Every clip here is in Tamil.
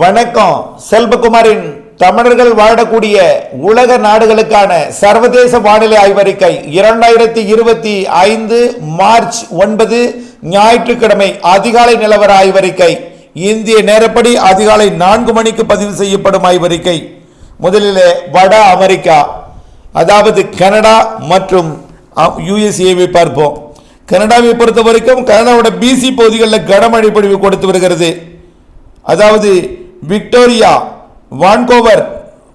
வணக்கம். செல்வகுமாரின் தமிழர்கள் வாழக்கூடிய உலக நாடுகளுக்கான சர்வதேச வானிலை ஆய்வறிக்கை இரண்டாயிரத்தி இருபத்தி ஐந்து மார்ச் ஒன்பது ஞாயிற்றுக்கிழமை அதிகாலை நிலவர ஆய்வறிக்கை இந்திய நேரப்படி அதிகாலை நான்கு மணிக்கு பதிவு செய்யப்படும் ஆய்வறிக்கை முதலில் வட அமெரிக்கா அதாவது கனடா மற்றும் யுஎஸ்ஏவை பார்ப்போம். கனடாவை பொறுத்த வரைக்கும் கனடாவோட பிசி பகுதிகளில் கனமழை பொழிவு கொடுத்து வருகிறது. அதாவது விக்டோரியா வான்கோவர்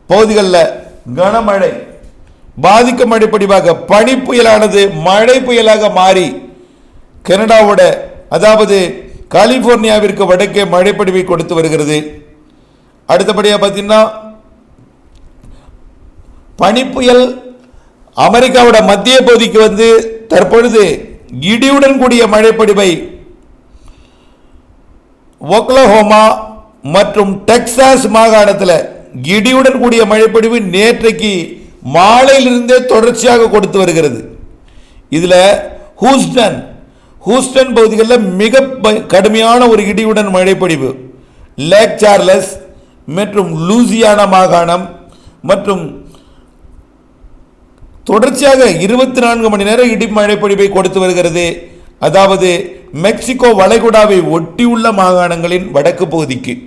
பகுதிகளில் கனமழை. பாதிக்கும் அடிப்படையாக பனி புயலானது மழை புயலாக மாறி கனடாவோட அதாவது கலிபோர்னியாவிற்கு வடக்கே மழைப்படிவை கொடுத்து வருகிறது. அடுத்தபடியாக பார்த்தீங்கன்னா பனிப்புயல் அமெரிக்காவோட மத்திய பகுதிக்கு வந்து தற்பொழுது இடியுடன் கூடிய மழைப்படிவை ஒக்லஹோமா மற்றும் டெக்சாஸ் மாகாணத்தில் இடியுடன் கூடிய மழைப்பொழிவு நேற்றைக்கு மாலையிலிருந்தே தொடர்ச்சியாக கொடுத்து வருகிறது. இதில் ஹூஸ்டன் ஹூஸ்டன் பகுதிகளில் மிக ப- கடுமையான ஒரு இடியுடன் மழைப்பொழிவு. லேக் சார்லஸ் மற்றும் லூசியானா மாகாணம் மற்றும் தொடர்ச்சியாக இருபத்தி நான்கு மணி நேரம் இடி மழைப்பொழிவை கொடுத்து வருகிறது. அதாவது மெக்சிகோ வளைகுடாவை ஒட்டியுள்ள மாகாணங்களின் வடக்கு பகுதிக்கு.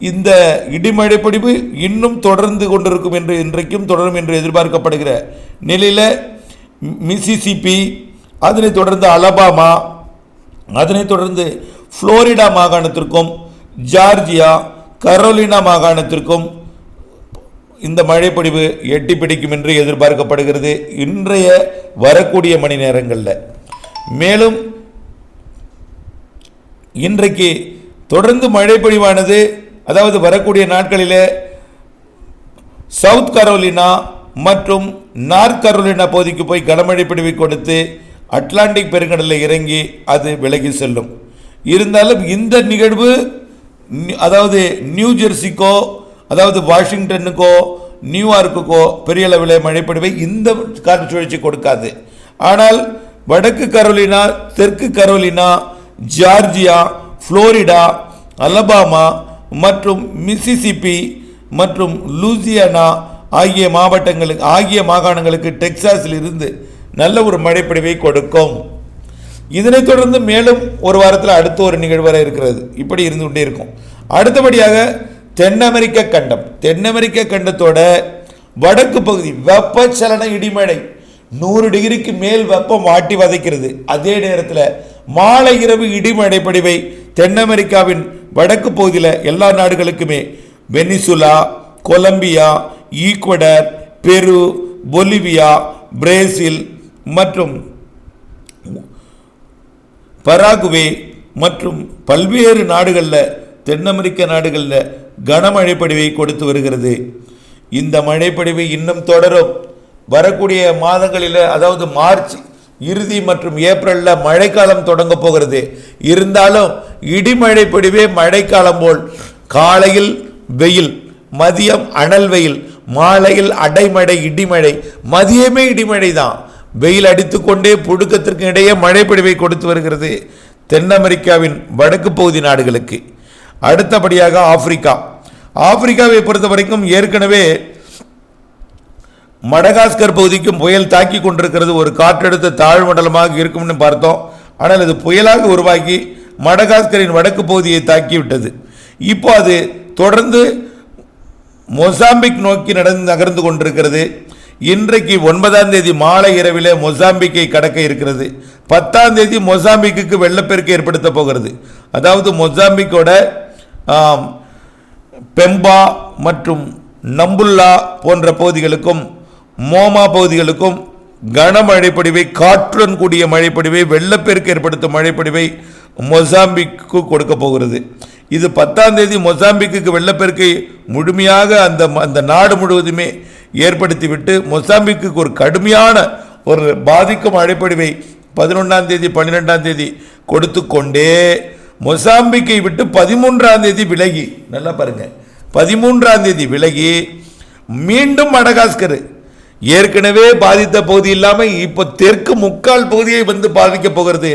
இந்த இடிமழைப்பொழிவு இன்னும் தொடர்ந்து கொண்டிருக்கும் என்று இன்றைக்கும் தொடரும் என்று எதிர்பார்க்கப்படுகிற நிலையில் மிசிசிபி அதனைத் தொடர்ந்து அலபாமா அதனைத் தொடர்ந்து ஃப்ளோரிடா மாகாணத்திற்கும் ஜார்ஜியா கரோலினா மாகாணத்திற்கும் இந்த மழைப்பொழிவு எட்டி பிடிக்கும் என்று எதிர்பார்க்கப்படுகிறது இன்றைய வரக்கூடிய மணி நேரங்களில். மேலும் இன்றைக்கு தொடர்ந்து மழைப்பொழிவானது அதாவது வரக்கூடிய நாட்களில் சவுத் கரோலினா மற்றும் நார்த் கரோலினா பகுதிக்கு போய் கனமழை பிடிவை கொடுத்து அட்லாண்டிக் பெருங்கடலில் இறங்கி அது விலகி செல்லும். இருந்தாலும் இந்த நிகழ்வு அதாவது நியூ ஜெர்சிக்கோ அதாவது வாஷிங்டனுக்கோ நியூயார்க்குக்கோ பெரிய அளவில் மழைப்பொழிவை இந்த காற்று சுழற்சி கொடுக்காது. ஆனால் வடக்கு கரோலினா தெற்கு கரோலினா ஜார்ஜியா ஃப்ளோரிடா அலபாமா மற்றும் மிசிசிப்பி மற்றும் லூசியானா ஆகிய மாவட்டங்களுக்கு ஆகிய மாகாணங்களுக்கு டெக்சாஸில் இருந்து நல்ல ஒரு மழைப்பொழிவை கொடுக்கும். இதனைத் தொடர்ந்து மேலும் ஒரு வாரத்தில் அடுத்த ஒரு நிகழ்வு வர இருக்கிறது. இப்படி இருந்து கொண்டே இருக்கும். அடுத்தபடியாக தென் அமெரிக்க கண்டம். தென் அமெரிக்க கண்டத்தோட வடக்கு பகுதி வெப்பச்சலன இடிமழை. நூறு டிகிரிக்கு மேல் வெப்பம் வாட்டி வதைக்கிறது. அதே நேரத்தில் மாலை இரவு இடிமழை படிவை தென் அமெரிக்காவின் வடக்கு பகுதியில் எல்லா நாடுகளுக்குமே வெனிசுலா கொலம்பியா ஈக்வடர் பெரு பொலிவியா பிரேசில் மற்றும் பராகுவே மற்றும் பல்வேறு நாடுகளில் தென் அமெரிக்க நாடுகளில் கனமழை பொழிவை கொடுத்து வருகிறது. இந்த மழைப்பொழிவு இன்னும் தொடரும். வரக்கூடிய மாதங்களில் அதாவது மார்ச் இறுதி மற்றும் ஏப்ரலில் மழைக்காலம் தொடங்க போகிறது. இருந்தாலும் இடிமழை பொடிவே மழைக்காலம் போல் காலையில் வெயில் மதியம் அனல் வெயில் மாலையில் அடைமழை இடிமழை மதியமே இடிமழை தான். வெயில் அடித்துக்கொண்டே புழுக்கத்திற்கு இடையே மழைப்பொழிவை கொடுத்து வருகிறது தென் அமெரிக்காவின் வடக்கு பகுதி நாடுகளுக்கு. அடுத்தபடியாக ஆப்பிரிக்கா. ஆப்பிரிக்காவை பொறுத்த வரைக்கும் ஏற்கனவே மடகாஸ்கர் பகுதிக்கும் புயல் தாக்கி கொண்டிருக்கிறது. ஒரு காற்றழுத்த தாழ்மண்டலமாக இருக்கும்னு பார்த்தோம். ஆனால் அது புயலாக உருவாகி மடகாஸ்கரின் வடக்கு பகுதியை தாக்கிவிட்டது. இப்போ அது தொடர்ந்து மொசாம்பிக் நோக்கி நடந்து நகர்ந்து கொண்டிருக்கிறது. இன்றைக்கு ஒன்பதாம் தேதி மாலை இரவில் மொசாம்பிக்கை கடக்க இருக்கிறது. பத்தாம் தேதி மொசாம்பிக்கு வெள்ளப்பெருக்கு ஏற்படுத்த போகிறது. அதாவது மொசாம்பிக்கோட பெம்பா மற்றும் நம்புல்லா போன்ற பகுதிகளுக்கும் மோமா பகுதிகளுக்கும் கன பொழிவை காற்றுடன் கூடிய மழைப்படிவை வெள்ளப்பெருக்கு ஏற்படுத்தும் மழைப்படிவை மொசாம்பிக்கு கொடுக்க போகிறது. இது பத்தாம் தேதி மொசாம்பிக்கு வெள்ளப்பெருக்கை முழுமையாக அந்த அந்த நாடு முழுவதுமே ஏற்படுத்திவிட்டு மொசாம்பிக்கு ஒரு கடுமையான ஒரு பாதிக்கும் மழைப்பொழிவை பதினொன்றாம் தேதி பன்னிரெண்டாம் தேதி கொடுத்து கொண்டே மொசாம்பிக்கை விட்டு பதிமூன்றாம் தேதி விலகி நல்லா பாருங்க பதிமூன்றாம் தேதி விலகி மீண்டும் மடகாஸ்கரு ஏற்கனவே பாதித்த பகுதி இல்லாமல் இப்போ தெற்கு முக்கால் பகுதியை வந்து பாதிக்க போகிறது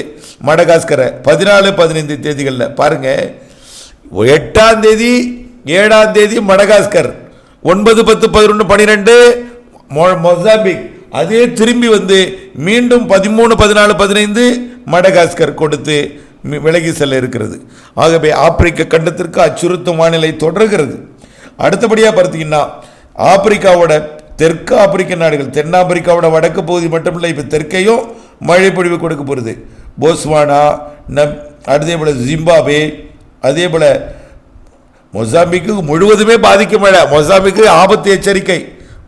மடகாஸ்கரை. பதினாலு பதினைந்து தேதிகளில். பாருங்கள் எட்டாம் தேதி ஏழாம் தேதி மடகாஸ்கர். ஒன்பது பத்து பதினொன்று பன்னிரெண்டு மொசாம்பிக். அதே திரும்பி வந்து மீண்டும் பதிமூணு பதினாலு பதினைந்து மடகாஸ்கர் கொடுத்து விலகி செல்ல இருக்கிறது. ஆகவே ஆப்பிரிக்க கண்டத்திற்கு அச்சுறுத்தும் வானிலை தொடர்கிறது. அடுத்தபடியாக பார்த்தீங்கன்னா ஆப்பிரிக்காவோட தெற்கு ஆப்பிரிக்க நாடுகள் தென்னாப்பிரிக்காவோட வடக்கு பகுதி மட்டும் இல்லை இப்போ தெற்கையும் மழை பொழிவு கொடுக்க போகிறது போஸ்வானா நம் அதே போல் ஜிம்பாபே அதே போல் மொசாம்பிக்கு முழுவதுமே பாதிக்கும் மழை. மொசாம்பிக்கு ஆபத்து எச்சரிக்கை.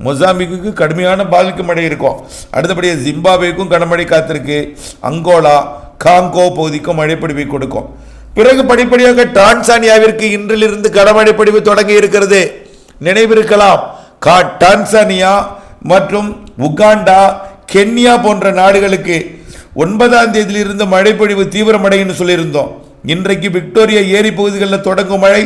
மொசாம்பிக்கு கடுமையான பாதிக்கும் மழை இருக்கும். அடுத்தபடியாக ஜிம்பாபேக்கும் கனமழை காத்திருக்கு. அங்கோலா காங்கோ பகுதிக்கும் மழைப்பொழிவை கொடுக்கும். பிறகு படிப்படியாக டான்சானியாவிற்கு இன்றிலிருந்து கனமழை பொழிவு தொடங்கி இருக்கிறது. நினைவிருக்கலாம். கா டான்சானியா மற்றும் உகாண்டா கென்யா போன்ற நாடுகளுக்கு ஒன்பதாம் தேதியிலிருந்து மழைப்பொழிவு தீவிரமடைன்னு சொல்லியிருந்தோம். இன்றைக்கு விக்டோரியா ஏரி பகுதிகளில் தொடங்கும் மழை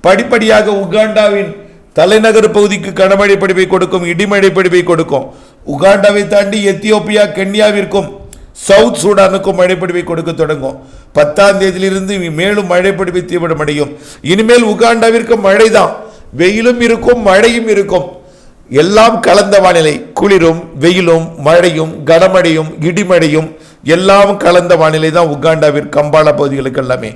படிப்படியாக உகாண்டாவின் தலைநகர் பகுதிக்கு கனமழை பொழிவை கொடுக்கும் இடிமழை பொழிவை கொடுக்கும். உகாண்டாவை தாண்டி எத்தியோப்பியா கென்யாவிற்கும் சவுத் சூடானுக்கும் மழைப்பொழிவை கொடுக்க தொடங்கும். பத்தாம் தேதியிலிருந்து மேலும் மழைப்பொழிவை தீவிரமடையும். இனிமேல் உகாண்டாவிற்கு மழைதான். வெயிலும் இருக்கும் மழையும் இருக்கும். எல்லாம் கலந்த வானிலை. குளிரும் வெயிலும் மழையும் கனமழையும் இடிமழையும் எல்லாம் கலந்த வானிலை தான் உகாண்டாவிற்கு கம்பாலா பகுதிகளுக்கு எல்லாமே.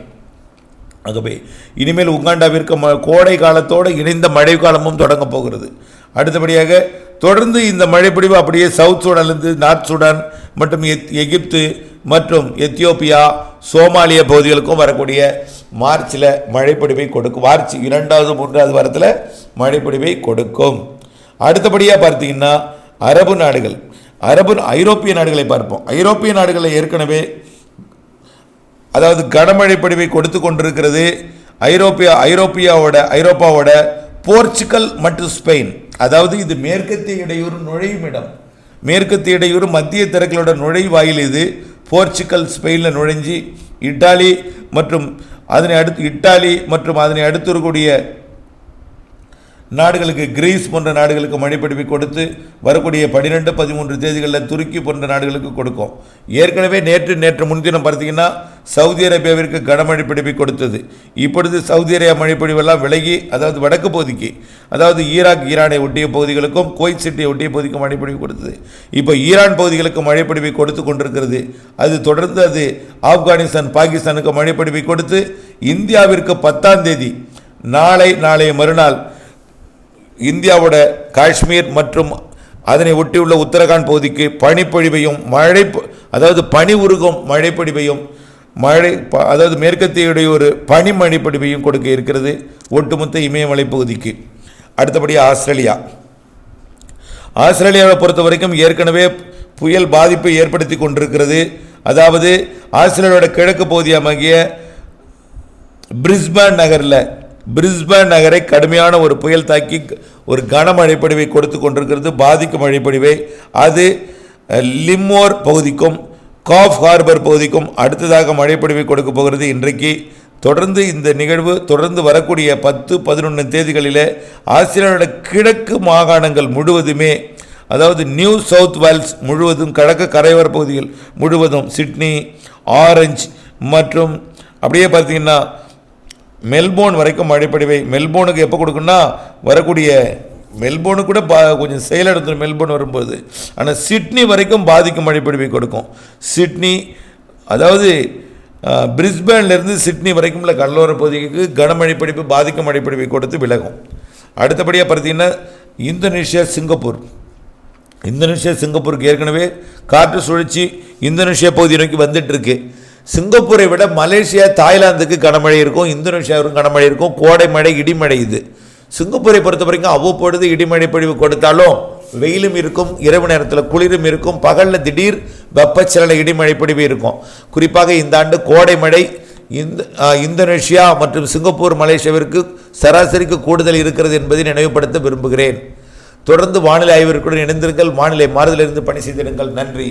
ஆகவே இனிமேல் உகாண்டாவிற்கு ம- கோடை காலத்தோடு இணைந்த மழை காலமும் தொடங்க போகிறது. அடுத்தபடியாக தொடர்ந்து இந்த மழைப்பொடிவு அப்படியே சவுத் சூடான்லேருந்து நார்த் சூடான் மற்றும் எத்- எகிப்து மற்றும் எத்தியோப்பியா சோமாலிய பகுதிகளுக்கும் வரக்கூடிய மார்ச்சில் மழைப்பிடிவை கொடுக்கும். மார்ச் இரண்டாவது மூன்றாவது வாரத்தில் மழைப்பிடிவை கொடுக்கும். அடுத்தபடியாக பார்த்தீங்கன்னா அரபு நாடுகள் அரபு ஐரோப்பிய நாடுகளை பார்ப்போம். ஐரோப்பிய நாடுகளில் ஏற்கனவே அதாவது கனமழை பொழிவை கொடுத்து கொண்டிருக்கிறது ஐரோப்பியா ஐரோப்பியாவோட ஐரோப்பாவோட போர்ச்சுக்கல் மற்றும் ஸ்பெயின். அதாவது இது மேற்கத்திய இடையூறு நுழையும் இடம். மேற்கத்திய இடையூறு மத்திய திறக்களோட நுழைவாயில் இது. போர்ச்சுக்கல் ஸ்பெயினில் நுழைஞ்சி இட்டாலி மற்றும் அதனை அடுத்து இட்டாலி மற்றும் அதனை அடுத்து இருக்கக்கூடிய நாடுகளுக்கு கிரீஸ் போன்ற நாடுகளுக்கு மழைப்பிடிப்பை கொடுத்து வரக்கூடிய பன்னிரெண்டு பதிமூன்று தேதிகளில் துருக்கி போன்ற நாடுகளுக்கு கொடுக்கும். ஏற்கனவே நேற்று நேற்று முன்தினம் பார்த்தீங்கன்னா சவுதி அரேபியாவிற்கு கனமழை பிடிப்பை கொடுத்தது. இப்பொழுது சவுதி அரேபியா மழைப்பொழிவெல்லாம் விலகி அதாவது வடக்கு பகுதிக்கு அதாவது ஈராக் ஈரானை ஒட்டிய பகுதிகளுக்கும் குவைத் சிட்டியை ஒட்டிய பகுதிக்கும் மழைப்பொழிவு கொடுத்தது. இப்போ ஈரான் பகுதிகளுக்கு மழைப்பொழிவை கொடுத்து கொண்டிருக்கிறது. அது தொடர்ந்து அது ஆப்கானிஸ்தான் பாகிஸ்தானுக்கு மழைப்பொழிவை கொடுத்து இந்தியாவிற்கு பத்தாம் தேதி நாளை நாளைய மறுநாள் இந்தியாவோட காஷ்மீர் மற்றும் அதனை ஒட்டியுள்ள உத்தரகாண்ட் பகுதிக்கு பனிப்பொழிவையும் மழை அதாவது பனி உருகும் மழைப்பொழிவையும் மழை ப- அதாவது மேற்கத்தியுடைய ஒரு பனி மழைப்பொழிவையும் கொடுக்க இருக்கிறது ஒட்டுமொத்த இமயமலை பகுதிக்கு. அடுத்தபடி ஆஸ்திரேலியா. ஆஸ்திரேலியாவை பொறுத்த வரைக்கும் ஏற்கனவே புயல் பாதிப்பை ஏற்படுத்தி கொண்டிருக்கிறது. அதாவது ஆஸ்திரேலியாவோட கிழக்கு பகுதியாகிய பிரிஸ்பேன் நகரில் பிரிஸ்பன் நகரை கடுமையான ஒரு புயல் தாக்கி ஒரு கன பொழிவை கொடுத்து கொண்டிருக்கிறது பாதிக்கும் மழைப்பொழிவை. அது லிம்மோர் பகுதிக்கும் காஃப் ஹார்பர் பகுதிக்கும் அடுத்ததாக மழைப்பொழிவை கொடுக்க போகிறது. இன்றைக்கு தொடர்ந்து இந்த நிகழ்வு தொடர்ந்து வரக்கூடிய பத்து பதினொன்று தேதிகளில் ஆஸ்திரேலியாவோட கிழக்கு மாகாணங்கள் முழுவதுமே அதாவது நியூ சவுத் வேல்ஸ் முழுவதும் கிழக்கு கரையோர பகுதிகள் முழுவதும் சிட்னி ஆரஞ்ச் மற்றும் அப்படியே பார்த்தீங்கன்னா மெல்போர்ன் வரைக்கும் மழைப்பொழிவை மெல்போர்னுக்கு எப்போ கொடுக்குன்னா வரக்கூடிய மெல்போர்னு கூட பா கொஞ்சம் செயலிழந்துடும் மெல்போர்ன் வரும்போது. ஆனால் சிட்னி வரைக்கும் பாதிக்கும் மழைப்பொழிவை கொடுக்கும். சிட்னி அதாவது பிரிஸ்பேன்லேருந்து சிட்னி வரைக்கும் உள்ள கடலோர பகுதிக்கு கனமழை பிடிப்பு பாதிக்கும் மழைப்பொழிவை கொடுத்து விலகும். அடுத்தபடியாக பார்த்தீங்கன்னா இந்தோனேஷியா சிங்கப்பூர். இந்தோனேஷியா சிங்கப்பூருக்கு ஏற்கனவே காற்று சுழற்சி இந்தோனேஷியா பகுதி நோக்கி வந்துட்டுருக்கு சிங்கப்பூரை விட மலேசியா தாய்லாந்துக்கு கனமழை இருக்கும் இந்தோனேஷியாவுக்கும் கனமழை இருக்கும் கோடை மழை இடிமழை இது. சிங்கப்பூரை பொறுத்த வரைக்கும் அவ்வப்பொழுது இடிமழை பொழிவு கொடுத்தாலும் வெயிலும் இருக்கும் இரவு நேரத்தில் குளிரும் இருக்கும் பகலில் திடீர் வெப்பச்சலன இடிமழை பொழிவு இருக்கும். குறிப்பாக இந்த ஆண்டு கோடை மழை இந்த இந்தோனேஷியா மற்றும் சிங்கப்பூர் மலேசியாவிற்கு சராசரிக்கு கூடுதல் இருக்கிறது என்பதை நினைவுபடுத்த விரும்புகிறேன். தொடர்ந்து வானிலை ஆய்விற்குடன் இணைந்திருங்கள். வானிலை மாறுதலிருந்து பணி செய்திருங்கள் நன்றி.